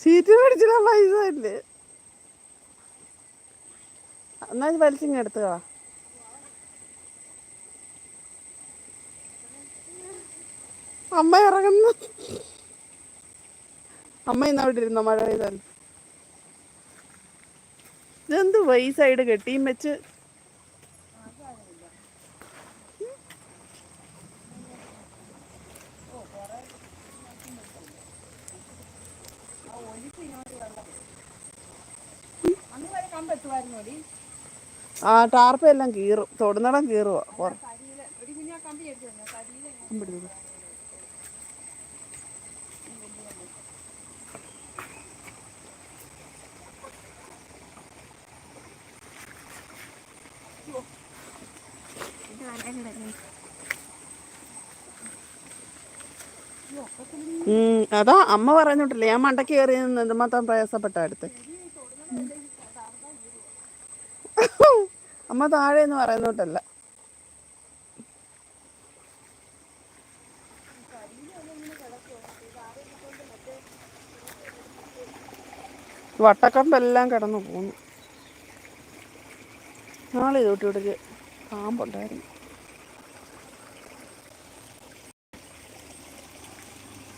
Seat മേടിച്ചിടാൻ പൈസ ഇല്ലേ? എന്നാ വലിച്ചിങ്ങ എടുത്തുക അമ്മ ഇറങ്ങുന്നു. അമ്മ ഇന്ന് അവിടെ ഇരുന്നോ? മഴ പെയ്താൽ. ഇതെന്ത് ഈ കെട്ടിയും വെച്ച് ആ ടാർപ്പ എല്ലാം കീറും. തൊടുന്നിടം പുറ- കരിയില ഒരു അതാ അമ്മ പറഞ്ഞിട്ടില്ലേ ഞാൻ മണ്ടയ്ക്ക് കയറി എന്തുമാത്രം പ്രയാസപ്പെട്ട അടുത്ത്. അമ്മ താഴെ എന്ന് പറയുന്നോട്ടല്ല. വട്ടക്കമ്പെല്ലാം കിടന്നു പോന്നു. നാളെ തൊട്ടിവിടെ പാമ്പുണ്ടായിരുന്നു.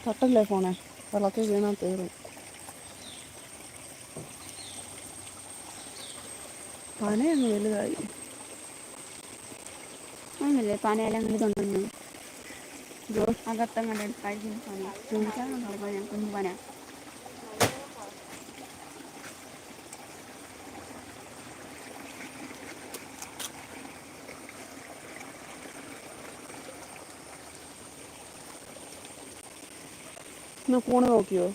തട്ടല്ലേ ഫോണെ? വെള്ളത്തിൽ വീണാൽ തീരും. പനയങ്ങ് വലുതായി. അങ്ങനല്ലേ പനയെല്ലാം അങ്ങനെ കൊണ്ടുവന്നു അകത്തം കണ്ട് കഴിക്കുന്ന പന. ചോദിക്കാൻ പന കുഞ്ഞു പന. ഇന്ന് ഫോണ് നോക്കിയോ.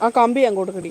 ആ കമ്പി ഞാൻ കൊടുക്കടി